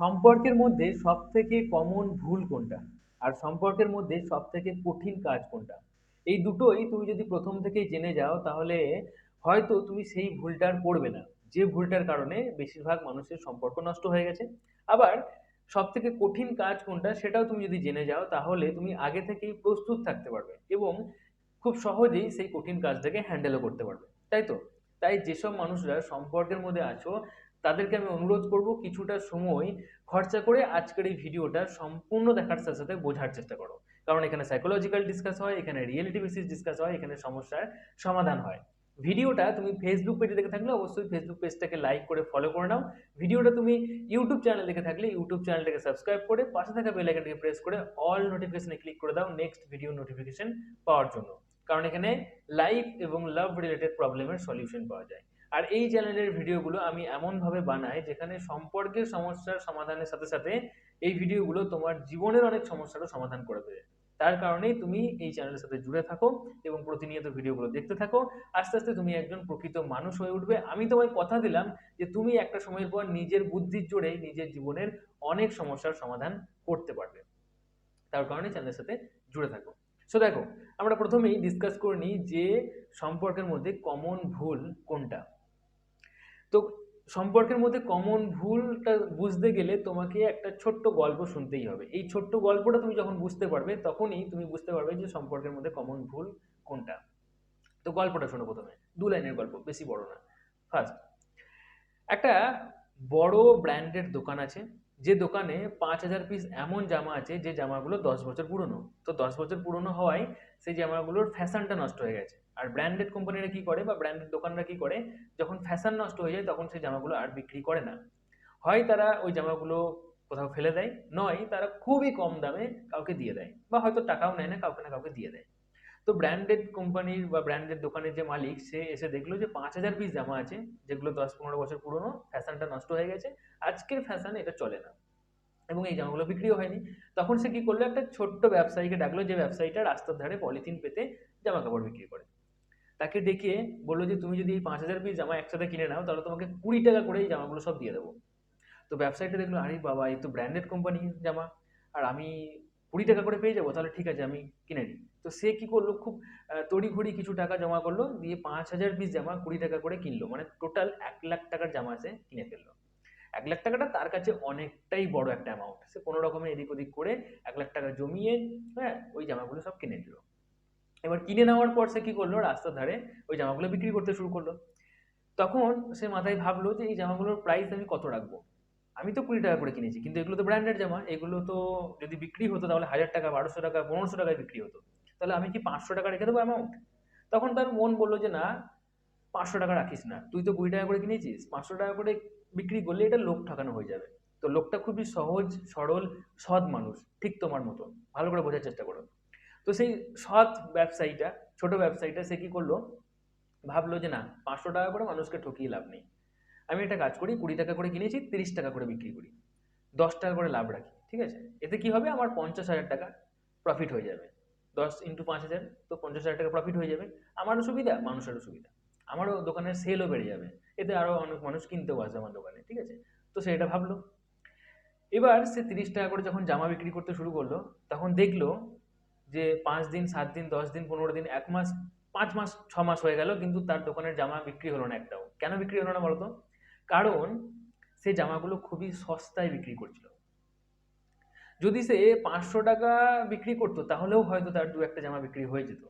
সম্পর্কের মধ্যে সব থেকে কমন ভুল কোনটা? আর সম্পর্কের মধ্যে সব থেকে কঠিন কাজ কোনটা? এই দুটোই তুমি যদি প্রথম থেকেই জেনে যাও, তাহলে হয়তো তুমি সেই ভুলটা আর করবে না। যে ভুলটার কারণে বেশিরভাগ মানুষের সম্পর্ক নষ্ট হয়ে গেছে। আবার সব থেকে কঠিন কাজ কোনটা সেটাও তুমি যদি জেনে যাও, তাহলে তুমি আগে থেকেই প্রস্তুত থাকতে পারবে এবং খুব সহজেই সেই কঠিন কাজটাকে হ্যান্ডেলও করতে পারবে। তাই তো? তাই যেসব মানুষরা সম্পর্কের মধ্যে আছো তাদেরকে আমি অনুরোধ করব কিছুটা সময় খরচা করে আজকের এই ভিডিওটা সম্পূর্ণ দেখার সাথে সাথে বোঝার চেষ্টা করো। কারণ এখানে সাইকোলজিক্যাল ডিসকাস হয়, এখানে রিয়েলিটি বেসিস ডিসকাস হয়, এখানে সমস্যার সমাধান হয়। ভিডিওটা তুমি ফেসবুক পেজে দেখে থাকলে অবশ্যই ফেসবুক পেজটাকে লাইক করে ফলো করে নাও। ভিডিওটা তুমি ইউটিউব চ্যানেল দেখে থাকলে ইউটিউব চ্যানেলটাকে সাবস্ক্রাইব করে পাশে থাকা বেল আইকনটাকে প্রেস করে অল নোটিফিকেশনে ক্লিক করে দাও নেক্সট ভিডিও নোটিফিকেশন পাওয়ার জন্য। কারণ এখানে লাইফ এবং লাভ রিলেটেড প্রবলেমের সলিউশন পাওয়া যায়। আর এই চ্যানেলের ভিডিওগুলো আমি এমনভাবে বানাই যেখানে সম্পর্কের সমস্যার সমাধানের সাথে সাথে এই ভিডিওগুলো তোমার জীবনের অনেক সমস্যারও সমাধান করে দেবে। তার কারণেই তুমি এই চ্যানেলের সাথে জুড়ে থাকো এবং প্রতিনিয়ত ভিডিওগুলো দেখতে থাকো। আস্তে আস্তে তুমি একজন প্রকৃত মানুষ হয়ে উঠবে। আমি তোমায় কথা দিলাম যে তুমি একটা সময়ের পর নিজের বুদ্ধির জোরে নিজের জীবনের অনেক সমস্যার সমাধান করতে পারবে। তার কারণে চ্যানেলের সাথে জুড়ে থাকো। সো দেখো, আমরা প্রথমেই ডিসকাস করে নিই যে সম্পর্কের মধ্যে কমন ভুল কোনটা? তো সম্পর্কের মধ্যে কমন ভুলটা বুঝতে গেলে তোমাকে একটা ছোট্ট গল্প শুনতেই হবে। এই ছোট্ট গল্পটা তুমি যখন বুঝতে পারবে, তখনই তুমি বুঝতে পারবে যে সম্পর্কের মধ্যে কমন ভুল কোনটা। তো গল্পটা শোনো প্রথমে। দু লাইনের গল্প, বেশি বড় না। ফার্স্ট একটা বড় ব্র্যান্ডের দোকান আছে, যে দোকানে পাঁচ হাজার পিস এমন জামা আছে, যে জামাগুলো দশ বছর পুরনো। তো দশ বছর পুরনো হওয়ায় সেই জামাগুলোর ফ্যাশনটা নষ্ট হয়ে গেছে। আর ব্র্যান্ডেড কোম্পানিরা কি করে বা ব্র্যান্ডেড দোকানরা কি করে? যখন ফ্যাশন নষ্ট হয়ে যায়, তখন সেই জামাগুলো আর বিক্রি করে না। হয় তারা ওই জামাগুলো কোথাও ফেলে দেয়, নয় তারা খুবই কম দামে কাউকে দিয়ে দেয় বা হয়তো টাকাও নেয় না, কাউকে না কাউকে দিয়ে দেয়। তো ব্র্যান্ডেড কোম্পানির বা ব্র্যান্ডেড দোকানের যে মালিক, সে এসে দেখল যে পাঁচ হাজার পিস জামা আছে, যেগুলো দশ পনেরো বছর পুরনো ফ্যাশনটা নষ্ট হয়ে গেছে, আজকের ফ্যাশন এটা চলে না। এবং এই জামাগুলো বিক্রিও হয়নি। তখন সে কি করল? একটা ছোট্ট ব্যবসায়ীকে ডাকলো, যে ব্যবসায়ীটা রাস্তার ধারে পলিথিন পেতে জামা কাপড় বিক্রি করে। তাকে ডেকে বলল যে, তুমি যদি এই পাঁচ হাজার পিস জামা একসাথে কিনে নাও, তাহলে তোমাকে কুড়ি টাকা করে এই জামাগুলো সব দিয়ে দেবো। তো ব্যবসায়ীটা দেখল, আরে বাবা এই তো ব্র্যান্ডেড কোম্পানি জামা, আর আমি কুড়ি টাকা করে পেয়ে যাব, তাহলে ঠিক আছে, আমি কিনে নিই। তো সে কি করল, খুব তড়িঘড়ি কিছু টাকা জমা করল, দিয়ে পাঁচ হাজার পিস জামা কুড়ি টাকা করে কিনলো মানে টোটাল এক লাখ টাকার জামা সে কিনে ফেলল। এক লাখ টাকাটা তার কাছে অনেকটাই বড় একটা অ্যামাউন্ট সে কোনো রকমে এদিক ওদিক করে এক লাখ টাকা জমিয়ে হ্যাঁ ওই জামাগুলো সব কিনে নিল। এবার কিনে নেওয়ার পর সে কী করল? রাস্তার ধারে ওই জামাগুলো বিক্রি করতে শুরু করল। তখন সে মাথায় ভাবলো যে এই জামাগুলোর প্রাইস আমি কত রাখব? আমি তো কুড়ি টাকা করে কিনেছি, কিন্তু এগুলো তো ব্র্যান্ডেড জামা। এগুলো তো যদি বিক্রি হতো তাহলে হাজার টাকা, বারোশো টাকা, পনেরোশো টাকায় বিক্রি হতো। তাহলে আমি কি পাঁচশো টাকা রেখে দেবো অ্যামাউন্ট তখন তার মন বলল যে না, পাঁচশো টাকা রাখিস না। তুই তো কুড়ি টাকা করে কিনেছিস, পাঁচশো টাকা করে বিক্রি করলে এটা লোক ঠকানো হয়ে যাবে। তো লোকটা খুবই সহজ, সরল, সৎ মানুষ, ঠিক তোমার মতো। ভালো করে বোঝার চেষ্টা করো। তো সেই সৎ ব্যবসায়ীটা, ছোট ব্যবসায়ীটা সে কি করল? ভাবলো যে না, পাঁচশো টাকা করে মানুষকে ঠকিয়ে লাভ নেই। আমি একটা কাজ করি, কুড়ি টাকা করে কিনেছি, তিরিশ টাকা করে বিক্রি করি। দশ টাকা করে লাভ রাখি, ঠিক আছে? এতে কি হবে? আমার পঞ্চাশ হাজার টাকা প্রফিট হয়ে যাবে। দশ ইন্টু পাঁচ হাজার, তো পঞ্চাশ হাজার টাকা প্রফিট হয়ে যাবে। আমারও সুবিধা, মানুষেরও সুবিধা। আমারও দোকানের সেলও বেড়ে যাবে। এতে আরও অনেক মানুষ কিনতেও আসবে আমার দোকানে, ঠিক আছে? তো সে এটা ভাবলো। এবার সে তিরিশ টাকা করে যখন জামা বিক্রি করতে শুরু করল, তখন দেখল যে পাঁচ দিন, সাত দিন, দশ দিন, পনেরো দিন, এক মাস, পাঁচ মাস, ছ মাস হয়ে গেল, কিন্তু তার দোকানের জামা বিক্রি হলো না একটাও। কেন বিক্রি হলো না বলতো? কারণ সে জামাগুলো খুবই সস্তায় বিক্রি করছিল। যদি সে পাঁচশো টাকা বিক্রি করতো, তাহলেও হয়তো তার দু একটা জামা বিক্রি হয়ে যেত।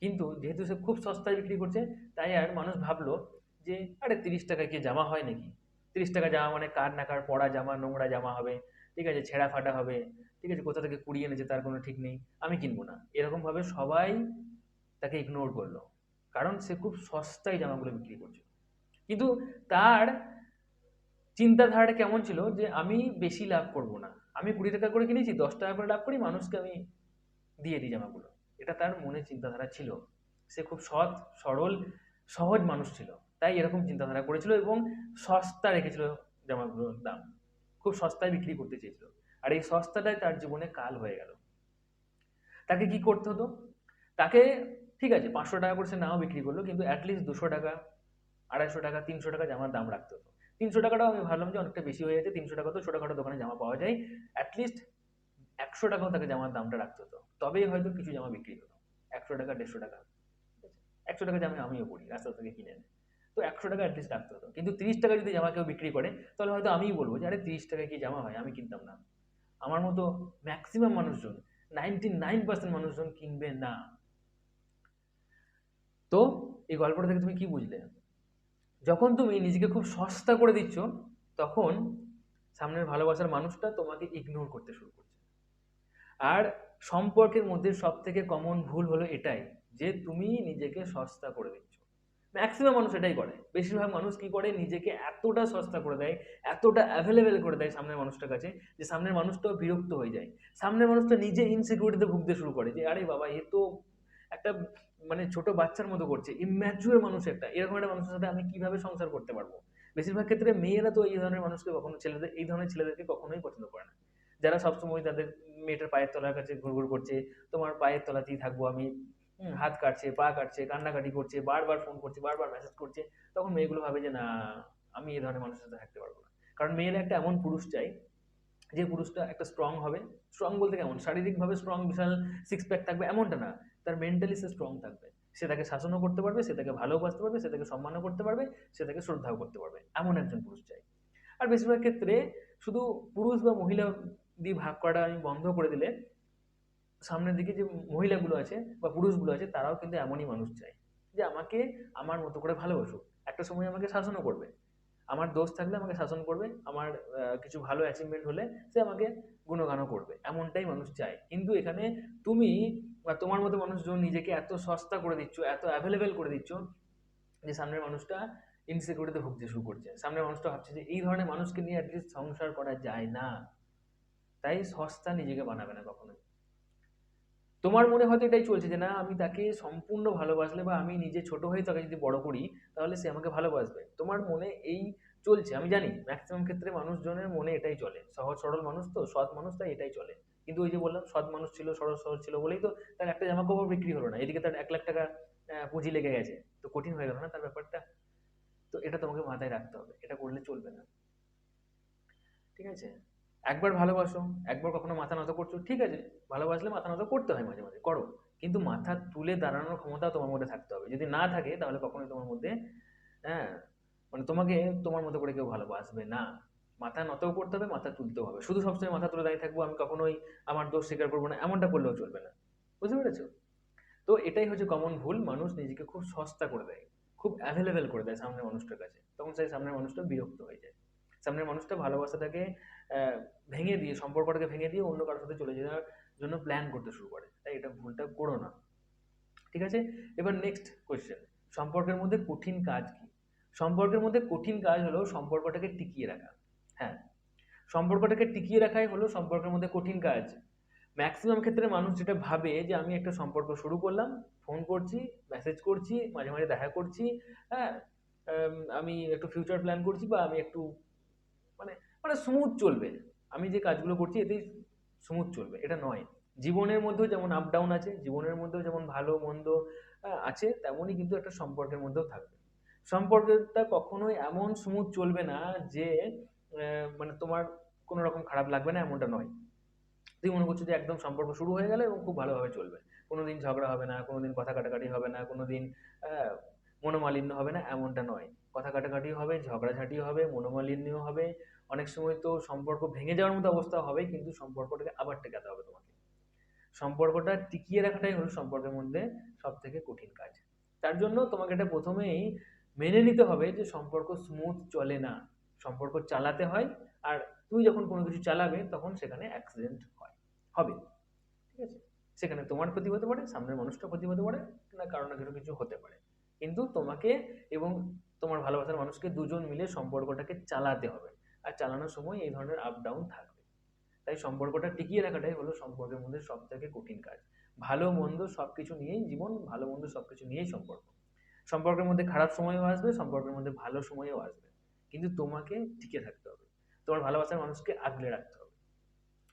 কিন্তু যেহেতু সে খুব সস্তায় বিক্রি করছে, তাই আর মানুষ ভাবলো যে, আরে, তিরিশ টাকায় কি জামা হয় নাকি? তিরিশ টাকা জামা মানে কার না কার পড়া জামা, নোংরা জামা হবে, ঠিক আছে, ছেঁড়া ফাটা হবে। ঠিক আছে, কোথা থেকে কুড়িয়ে এনেছে তার কোনো ঠিক নেই, আমি কিনবো না। এরকমভাবে সবাই তাকে ইগনোর করল। কারণ সে খুব সস্তায় জামাগুলো বিক্রি করছে। কিন্তু তার চিন্তাধারাটা কেমন ছিল যে আমি বেশি লাভ করব না। আমি কুড়ি টাকা করে কিনেছি, দশ টাকা করে লাভ করি, মানুষকে আমি দিয়ে দিই জামাগুলো। এটা তার মনে চিন্তাধারা ছিল। সে খুব সৎ, সরল, সহজ মানুষ ছিল। তাই এরকম চিন্তাধারা করেছিল এবং সস্তা রেখেছিল জামাগুলোর দাম। খুব সস্তায় বিক্রি করতে চেয়েছিল। আর এই সস্তাটাই তার জীবনে কাল হয়ে গেল। তাকে কি করতে হতো? তাকে, ঠিক আছে, পাঁচশো টাকা করে সে নাও বিক্রি করল, কিন্তু অ্যাটলিস্ট দুশো টাকা, আড়াইশো টাকা, তিনশো টাকা জামার দাম রাখতে হতো। তিনশো টাকাটাও আমি ভাবলাম যে অনেকটা বেশি হয়ে যাচ্ছে তিনশো টাকা তো ছোটোখাটো দোকানে জামা পাওয়া যায় অ্যাটলিস্ট একশো টাকাও তাকে জামার দামটা রাখতে হতো। তবেই হয়তো কিছু জামা বিক্রি হতো। একশো টাকা, দেড়শো টাকা। একশো টাকা জামা আমিও পড়ি, রাস্তা থেকে কিনে এনে। তো একশো টাকা অ্যাটলিস্ট রাখতে হতো। কিন্তু তিরিশ টাকা যদি জামা কেউ বিক্রি করে, তাহলে হয়তো আমিই বলব যে, আরে তিরিশ টাকায় কি জামা হয়? আমি কিনতাম না। আমার মতো ম্যাক্সিমাম মানুষজন নাইনটি নাইন পার্সেন্ট মানুষজন কিনবে না। তো এই গল্পটা থেকে তুমি কি বুঝলে? যখন তুমি নিজেকে খুব সস্তা করে দিচ্ছ তখন সামনের ভালোবাসার মানুষটা তোমাকে ইগনোর করতে শুরু করছে। আর সম্পর্কের মধ্যে সব থেকে কমন ভুল হলো এটাই যে তুমি নিজেকে সস্তা করে দিচ্ছ। ম্যাক্সিমাম মানুষ এটাই করে। বেশিরভাগ মানুষ কি করে? নিজেকে এতটা সস্তা করে দেয়, এতটা অ্যাভেলেবেল করে দেয় সামনের মানুষটার কাছে, যে সামনের মানুষটাও বিরক্ত হয়ে যায়। সামনের মানুষটা নিজে ইনসিকিউরিটিতে ভুগতে শুরু করে, যে আরে বাবা, এ তো একটা মানে ছোট বাচ্চার মতো করছে। ইম্যাচুয়ার মানুষ একটা। এরকম একটা মানুষের সাথে আমি কীভাবে সংসার করতে পারব? বেশিরভাগ ক্ষেত্রে মেয়েরা তো এই ধরনের মানুষকে কখনো ছেলেদের, এই ধরনের ছেলেদেরকে কখনোই পছন্দ করে না। যারা সবসময় তাদের মেয়েটার পায়ের তলার কাছে ঘুরঘুর করছে, তোমার পায়ের তলাতেই থাকব আমি হাত কাটছে, পা কাটছে, কান্নাকাটি করছে, বারবার ফোন করছে, বারবার মেসেজ করছে, তখন মেয়েগুলো ভাবে যে, না, আমি এই ধরনের মানুষের সাথে থাকতে পারব না। কারণ মেয়েরা একটা এমন পুরুষ চাই, যে পুরুষটা একটা স্ট্রং হবে। স্ট্রং বলতে কেমন? শারীরিকভাবে স্ট্রং বিশাল সিক্স প্যাক থাকবে, এমনটা না। তার মেন্টালি সে স্ট্রং থাকবে। সে তাকে শাসনও করতে পারবে, সে তাকে ভালোবাসতে পারবে, সে তাকে সম্মানও করতে পারবে, সে তাকে শ্রদ্ধাও করতে পারবে। এমন একজন পুরুষ চাই। আর বেশিরভাগ ক্ষেত্রে শুধু পুরুষ বা মহিলা দিয়ে ভাগ করাটা আমি বন্ধ করে দিলে সামনের দিকে যে মহিলাগুলো আছে বা পুরুষগুলো আছে, তারাও কিন্তু এমনই মানুষ চায় যে আমাকে আমার মতো করে ভালোবাসুক। একটা সময় আমাকে শাসনও করবে। আমার দোষ থাকলে আমাকে শাসন করবে। আমার কিছু ভালো অ্যাচিভমেন্ট হলে সে আমাকে গুণগানও করবে। এমনটাই মানুষ চায়। কিন্তু এখানে তুমি বা তোমার মতো মানুষজন নিজেকে এত সস্তা করে দিচ্ছ, এত অ্যাভেলেবেল করে দিচ্ছ যে সামনের মানুষটা ইনসিকিউরিটিতে ভুগতে শুরু করছে। সামনের মানুষটা ভাবছে যে এই ধরনের মানুষকে নিয়ে অ্যাটলিস্ট সংসার করা যায় না। তাই সস্তা নিজেকে বানাবে না কখনোই। তোমার মনে হয়তো এটাই চলছে যে না আমি তাকে সম্পূর্ণ ভালোবাসলে বা আমি নিজে ছোট হয়ে তাকে যদি বড় করি তাহলে সে আমাকে ভালোবাসবে। তোমার মনে এই চলছে আমি জানি ম্যাক্সিমাম ক্ষেত্রে মানুষজনের মনে এটাই চলে। সহজ সরল মানুষ তো সৎ মানুষ তাই এটাই চলে। কিন্তু ওই যে বললাম সৎ মানুষ ছিল সরল সহজ ছিল বলেই তো তার একটা জামা কাপড় বিক্রি হলো না। এদিকে তার এক লাখ টাকা পুঁজি লেগে গেছে। তো কঠিন হয়ে গেল না তার ব্যাপারটা? তো এটা তোমাকে মাথায় রাখতে হবে। এটা করলে চলবে না। ঠিক আছে? একবার ভালোবাসো, একবার কখনো মাথা নত করছ, ঠিক আছে, ভালোবাসলে মাথা নত করতে হয় মাঝে মাঝে, করো। কিন্তু মাথা তুলে দাঁড়ানোর ক্ষমতা তোমার মধ্যে থাকতে হবে। যদি না থাকে, তাহলে কখনোই তোমার মধ্যে হ্যাঁ মানে তোমাকে তোমার মতো করে কেউ ভালোবাসবে না। মাথা নতও করতে হবে, মাথা তুলতেও হবে। শুধু সবসময় মাথা তুলে দাঁড়িয়ে থাকব, আমি কখনোই আমার দোষ স্বীকার করব না, এমনটা করলেও চলবে না। বুঝতে পেরেছ? তো এটাই হচ্ছে কমন ভুল, মানুষ নিজেকে খুব সস্তা করে দেয়, খুব অ্যাভেলেবেল করে দেয় সামনের মানুষটার কাছে। তখন সেই সামনের মানুষটা বিরক্ত হয়ে যায়। সামনের মানুষটা ভালোবাসাটাকে ভেঙে দিয়ে, সম্পর্কটাকে ভেঙে দিয়ে অন্য কারোর সাথে চলে যাওয়ার জন্য প্ল্যান করতে শুরু করে। তাই এটা ভুলটা করো না। ঠিক আছে? এবার নেক্সট কোয়েশ্চেন সম্পর্কের মধ্যে কঠিন কাজ কি? সম্পর্কের মধ্যে কঠিন কাজ হলো সম্পর্কটাকে টিকিয়ে রাখা। হ্যাঁ? সম্পর্কটাকে টিকিয়ে রাখাই হলো সম্পর্কের মধ্যে কঠিন কাজ। ম্যাক্সিমাম ক্ষেত্রে মানুষ যেটা ভাবে যে, আমি একটা সম্পর্ক শুরু করলাম ফোন করছি মেসেজ করছি, মাঝে মাঝে দেখা করছি হ্যাঁ? আমি একটু ফিউচার প্ল্যান করছি বা আমি একটু মানে মানে স্মুথ চলবে। আমি যে কাজগুলো করছি, এতেই স্মুথ চলবে। এটা নয়। জীবনের মধ্যেও যেমন আপ ডাউন আছে, জীবনের মধ্যেও যেমন ভালো, মন্দ আছে, তেমনই কিন্তু একটা সম্পর্কের মধ্যেও থাকবে। সম্পর্কটা কখনোই এমন স্মুথ চলবে না যে মানে তোমার কোনো রকম খারাপ লাগবে না, এমনটা নয়। তুই মনে করছ যে একদম সম্পর্ক শুরু হয়ে গেল এবং খুব ভালোভাবে চলবে। কোনো দিন ঝগড়া হবে না কোনো দিন কথা কাটাকাটি হবে না কোনো দিন মনোমালিন্য হবে না, এমনটা নয়। কথা কাটাকাটি হবে, ঝগড়াঝাটি হবে মনোমালিন্য হবে অনেক সময় তো সম্পর্ক ভেঙে যাওয়ার মতো অবস্থা হবে কিন্তু সম্পর্কটাকে আবার টেকাতে হবে তোমাকে। সম্পর্কটা টিকিয়ে রাখাটাই হলো সম্পর্কের মধ্যে সব থেকে কঠিন কাজ। তার জন্য তোমাকে এটা প্রথমেই মেনে নিতে হবে যে সম্পর্ক স্মুথ চলে না। সম্পর্ক চালাতে হয়, আর তুমি যখন কোনো কিছু চালাবে, তখন সেখানে অ্যাক্সিডেন্ট হয়। হবে। ঠিক আছে? সেখানে তোমার ক্ষতি হতে পারে, সামনের মানুষটার ক্ষতি হতে পারে, না কারও না কিছু কিছু হতে পারে। কিন্তু তোমাকে এবং তোমার ভালোবাসার মানুষকে দুজন মিলে সম্পর্কটাকে চালাতে হবে। আর চালানোর সময় এই ধরনের আপ ডাউন থাকবে। তাই সম্পর্কটা টিকিয়ে রাখাটাই হলো সম্পর্কের মধ্যে সব থেকে কঠিন কাজ। ভালো, মন্দ সব কিছু নিয়েই জীবন, ভালো, মন্দ সব কিছু নিয়েই সম্পর্ক। সম্পর্কের মধ্যে খারাপ সময়ও আসবে, সম্পর্কের মধ্যে ভালো সময়ও আসবে। কিন্তু তোমাকে টিকে থাকতে হবে। তোমার ভালোবাসার মানুষকে আগলে রাখতে হবে।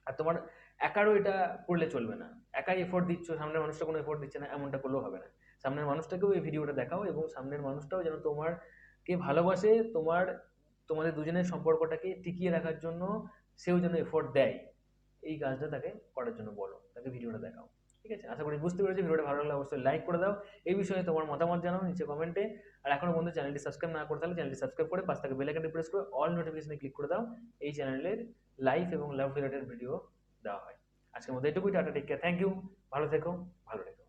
আর তোমার একারও এটা করলে চলবে না। একাই এফোর্ট দিচ্ছ, সামনের মানুষটা কোনো এফোর্ট দিচ্ছে না, এমনটা করলেও হবে না। সামনের মানুষটাকেও এই ভিডিওটা দেখাও এবং সামনের মানুষটাও যেন তোমার কে ভালোবাসে, তোমার তোমাদের দুজনের সম্পর্কটাকে টিকিয়ে রাখার জন্য সেও যেন এফোর্ট দেয়। এই কাজটা তাকে করার জন্য বলো, তাকে ভিডিওটা দেখাও। ঠিক আছে? আশা করি বুঝতে পেরেছি। ভিডিওটা ভালো লাগলে অবশ্যই লাইক করে দাও। এই বিষয়ে তোমার মতামত জানাও নিচে কমেন্টে আর এখনও বন্ধু চ্যানেলটি সাবস্ক্রাইব না করে তাহলে চ্যানেলটি সাবস্ক্রাইব করে পাশ থেকে বেল আইকনটি প্রেস করে অল নোটিফিকেশনে ক্লিক করে দাও। এই চ্যানেলের লাইভ এবং লাভ রিলেটেড ভিডিও দেওয়া হয়। আজকের মধ্যে এটুকুই। Tata take care thank you ভালো থেকো ভালো থেকো।